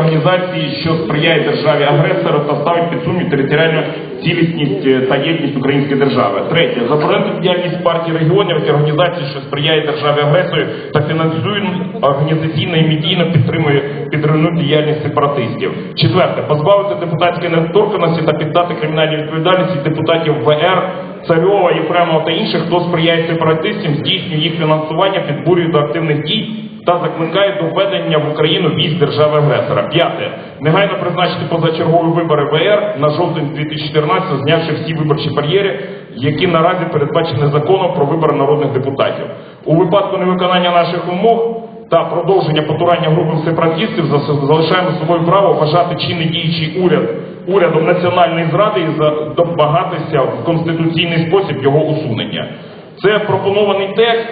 організації, що сприяє державі агресора та ставить під сумнів територіальну цілісність е, та єдність української держави. Третє. Заборонити діяльність партій регіонів як організацій, що сприяє державі агресору та фінансує організаційно і медійно підтримує підривну діяльність сепаратистів. Четверте. Позбавити депутатської недоторканності та піддати кримінальній відповідальності депутатів ВР, Царьова, Єфремова та інших, хто сприяє сепаратистам, здійснює їх фінансування, підбурює до активних дій та закликає до введення в Україну військ держави-агресора. П'яте. Негайно призначити позачергові вибори ВР на жовтень 2014, знявши всі виборчі бар'єри, які наразі передбачені законом про вибори народних депутатів. У випадку невиконання наших умов та продовження потурання групи сепаратистів залишаємо собою право вважати чинний діючий уряд урядом національної зради і домагатися в конституційний спосіб його усунення. Це пропонований текст.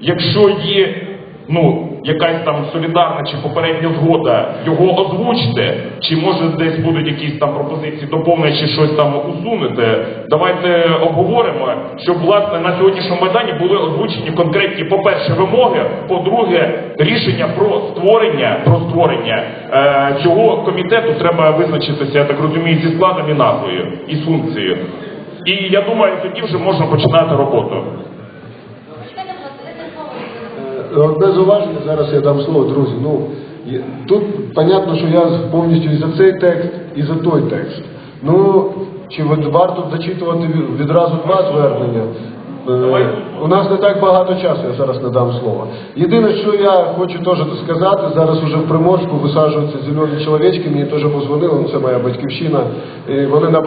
Якщо є ну, якась там солідарна чи попередня згода, його озвучте, чи може десь будуть якісь там пропозиції доповнення чи щось там усунете, давайте обговоримо, щоб власне на сьогоднішньому майдані були озвучені конкретні, по-перше, вимоги, по-друге, рішення про створення, про створення е, цього комітету треба визначитися, я так розумію, зі складом і назвою, і функцією. І я думаю, тоді вже можна починати роботу. Одне зауваження, зараз я дам слово, друзі. Ну, тут понятно, що я повністю і за цей текст, і за той текст. Ну, чи варто зачитувати відразу два звернення? Е, У нас не так багато часу, я зараз не дам слова. Єдине, що я хочу теж сказати, зараз уже в Приморську висаджуються зелені чоловічки, мені теж позвонили, ну, це моя батьківщина, і вони на